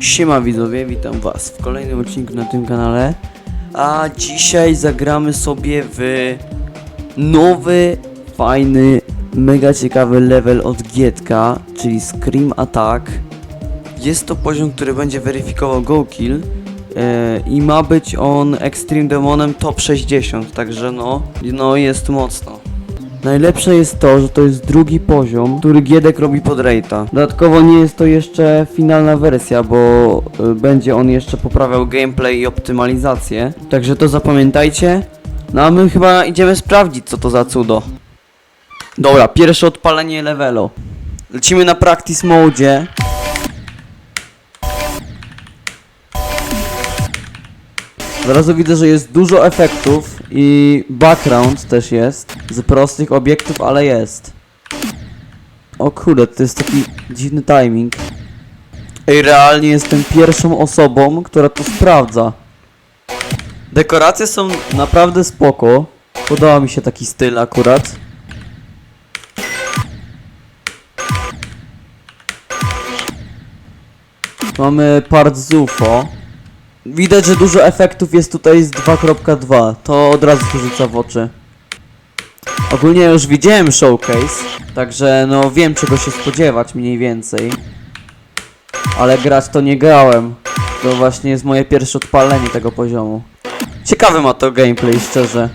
Siema widzowie, witam was w kolejnym odcinku na tym kanale. A dzisiaj zagramy sobie w nowy, fajny, mega ciekawy level od Gietka, czyli Scream Attack. Jest to poziom, który będzie weryfikował Go Kill e, i ma być on Extreme Demonem top 60, także no, no jest mocno Najlepsze jest to, że to jest drugi poziom, który Giedek robi pod Rate'a. Dodatkowo nie jest to jeszcze finalna wersja, bo y, będzie on jeszcze poprawiał gameplay i optymalizację. Także to zapamiętajcie. No a my chyba idziemy sprawdzić, co to za cudo. Dobra, pierwsze odpalenie levelu. Lecimy na practice mode. Od razu widzę, że jest dużo efektów i background też jest. Z prostych obiektów, ale jest. O kurde, to jest taki dziwny timing. Ej, realnie jestem pierwszą osobą, która to sprawdza. Dekoracje są naprawdę spoko. Podoba mi się taki styl akurat. Mamy part z UFO. Widać, że dużo efektów jest tutaj z 2.2. To od razu się rzuca w oczy. Ogólnie już widziałem showcase, także no wiem czego się spodziewać mniej więcej. Ale grać to nie grałem. To właśnie jest moje pierwsze odpalenie tego poziomu. Ciekawy ma to gameplay, szczerze.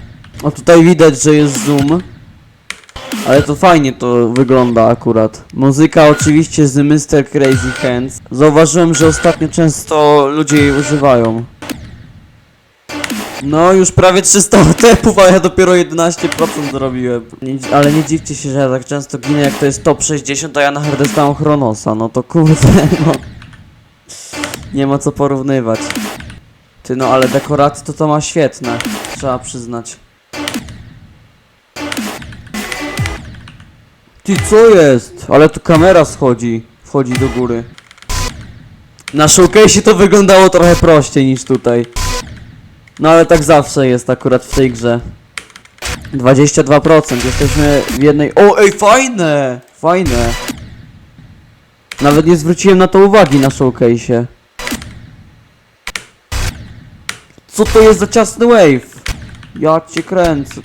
O tutaj widać, że jest zoom. Ale to fajnie to wygląda akurat. Muzyka oczywiście z Mr. Crazy Hands. Zauważyłem, że ostatnio często ludzie jej używają. No, już prawie 300 tepów, a ja dopiero 11% zrobiłem. Nie, ale nie dziwcie się, że ja tak często ginę, jak to jest top 60, a ja na hardest mam Chronosa. No to kurde, no. Nie ma co porównywać. Ty no, ale dekoracje to to ma świetne. Trzeba przyznać. Ty co jest? Ale tu kamera schodzi. Wchodzi do góry. Na showcase to wyglądało trochę prościej niż tutaj. No ale tak zawsze jest akurat w tej grze. 22%, jesteśmy w jednej... O, ej, fajne! Fajne. Nawet nie zwróciłem na to uwagi na showcase. Co to jest za ciasny wave? Ja cię kręcę.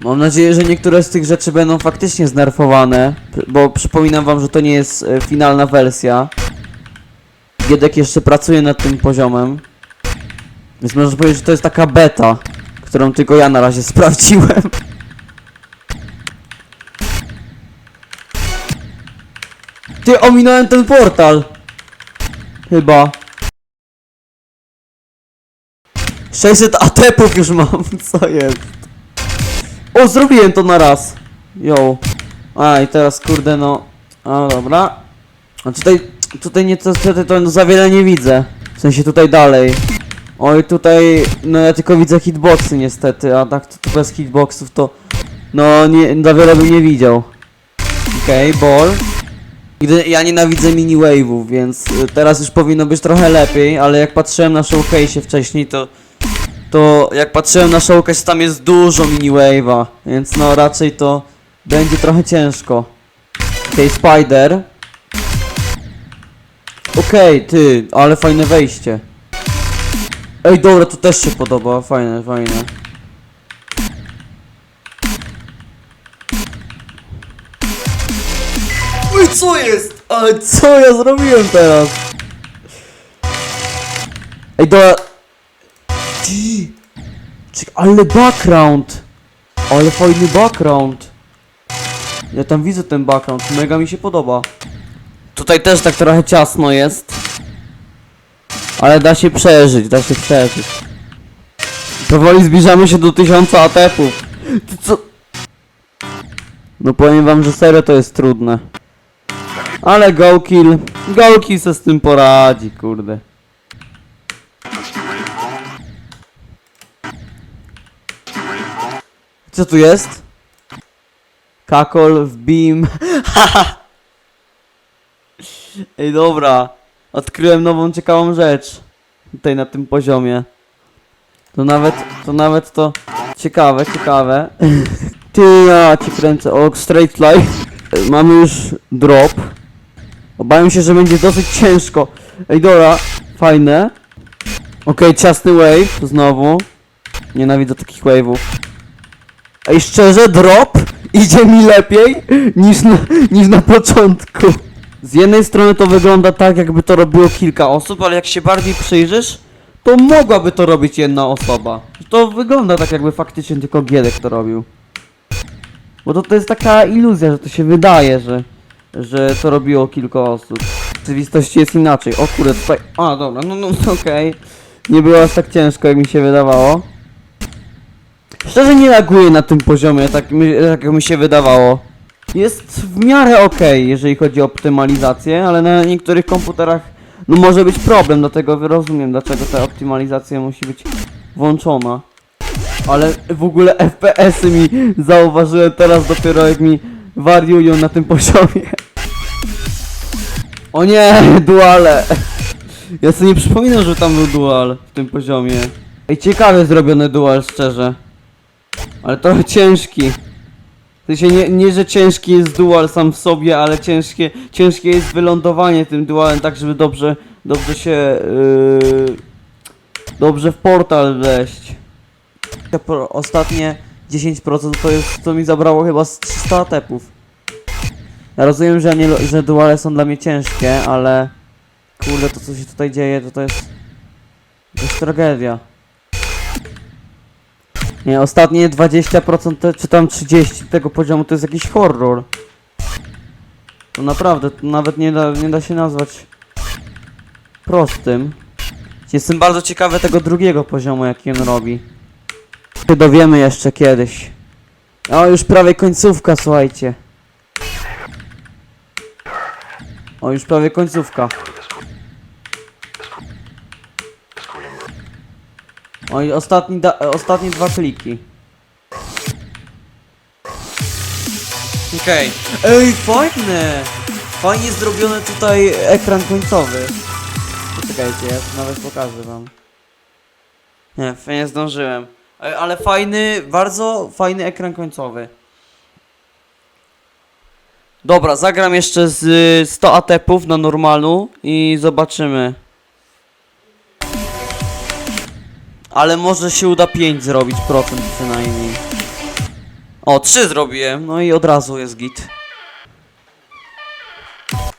Mam nadzieję, że niektóre z tych rzeczy będą faktycznie znerfowane, p- bo przypominam wam, że to nie jest e, finalna wersja. Giedek jeszcze pracuje nad tym poziomem. Więc można powiedzieć, że to jest taka beta, którą tylko ja na razie sprawdziłem. Ty, ominąłem ten portal! Chyba. 600 atepów już mam, co jest? O, zrobiłem to na raz. Yo. A, i teraz kurde no. A, dobra. A tutaj, tutaj nie, to, to za wiele nie widzę. W sensie tutaj dalej. Oj, tutaj, no ja tylko widzę hitboxy niestety, a tak to, bez hitboxów to, no nie, za wiele bym nie widział. Okej, okay, ball. Gdy ja nienawidzę mini wave'ów, więc teraz już powinno być trochę lepiej, ale jak patrzyłem na showcase wcześniej, to to jak patrzyłem na showcase, tam jest dużo mini wave'a, więc no raczej to będzie trochę ciężko. Okej, spider. Okej, ty, ale fajne wejście. Ej, dobra, to też się podoba, fajne, fajne. Oj, co jest? Ale co ja zrobiłem teraz? Ej, dobra. Ty! Czek- ale background! Ale fajny background! Ja tam widzę ten background, mega mi się podoba. Tutaj też tak trochę ciasno jest. Ale da się przeżyć, da się przeżyć. Powoli zbliżamy się do tysiąca atepów. Ty co? No powiem wam, że serio to jest trudne. Ale go kill. Go kill se z tym poradzi, kurde. Co tu jest? Kakol w beam. Ej, dobra. Odkryłem nową ciekawą rzecz. Tutaj na tym poziomie. To nawet, to nawet to ciekawe, ciekawe. Ty, ja cię kręcę. O, straight life. Mamy już drop. Obawiam się, że będzie dosyć ciężko. Ej, dobra, fajne. Okej, ciasny wave, znowu. Nienawidzę takich wave'ów. Ej, szczerze, drop idzie mi lepiej niż na, niż na początku. Z jednej strony to wygląda tak, jakby to robiło kilka osób, ale jak się bardziej przyjrzysz, to mogłaby to robić jedna osoba. To wygląda tak, jakby faktycznie tylko Giedek to robił. Bo to, to jest taka iluzja, że to się wydaje, że, że to robiło kilka osób. W rzeczywistości jest inaczej. O kurde, tutaj... A, dobra, no, no, okej. Nie było aż tak ciężko, jak mi się wydawało. Szczerze nie laguję na tym poziomie, tak mi, tak mi się wydawało. Jest w miarę okej, jeżeli chodzi o optymalizację, ale na niektórych komputerach no może być problem, dlatego rozumiem, dlaczego ta optymalizacja musi być włączona. Ale w ogóle FPS-y mi zauważyłem teraz dopiero jak mi wariują na tym poziomie. O nie, duale! Ja sobie nie przypominam, że tam był dual w tym poziomie. Ej, ciekawie zrobiony dual, szczerze. Ale trochę ciężki. W sensie nie, nie, że ciężki jest dual sam w sobie, ale ciężkie, ciężkie jest wylądowanie tym dualem, tak żeby dobrze, dobrze się, yy, dobrze w portal wleść. Te Ostatnie 10% to jest, to mi zabrało chyba z 300 tepów. Ja rozumiem, że, nie, że duale są dla mnie ciężkie, ale kurde, to co się tutaj dzieje, to to jest, to jest tragedia. Nie, ostatnie 20% te- czy tam 30 tego poziomu to jest jakiś horror. To naprawdę, to nawet nie da, nie da się nazwać prostym. Jestem bardzo ciekawy tego drugiego poziomu, jaki on robi. Się dowiemy jeszcze kiedyś. O, już prawie końcówka, słuchajcie. O, już prawie końcówka. O, i ostatni, da, ostatnie dwa kliki. Okej. Ej, fajne! Fajnie zrobiony tutaj ekran końcowy. Poczekajcie, ja nawet pokażę wam. Nie, nie zdążyłem. Ej, Ale fajny, bardzo fajny ekran końcowy. Dobra, zagram jeszcze z y, 100 atepów na normalu i zobaczymy. Ale może się uda 5 zrobić procent przynajmniej. O, 3 zrobiłem, no i od razu jest git.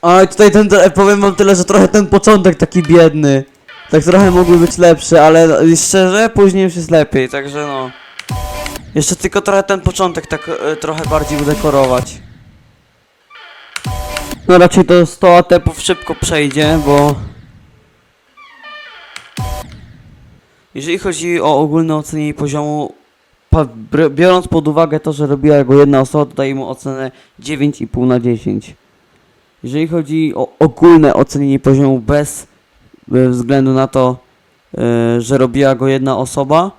Oj, tutaj ten, te- powiem wam tyle, że trochę ten początek taki biedny. Tak trochę mógłby być lepszy, ale szczerze, później już jest lepiej, także no. Jeszcze tylko trochę ten początek tak e, trochę bardziej udekorować. No raczej to 100 atepów szybko przejdzie, bo... Jeżeli chodzi o ogólne ocenienie poziomu, biorąc pod uwagę to, że robiła go jedna osoba, to daję mu ocenę 9,5 na 10. Jeżeli chodzi o ogólne ocenienie poziomu bez e, względu na to, e, że robiła go jedna osoba,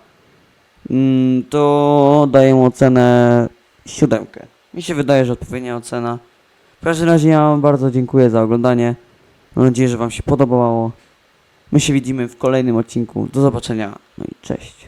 mm, to daję mu ocenę 7. Mi się wydaje, że odpowiednia ocena. W każdym razie ja wam bardzo dziękuję za oglądanie. Mam nadzieję, że wam się podobało. My się widzimy w kolejnym odcinku. Do zobaczenia. No i cześć.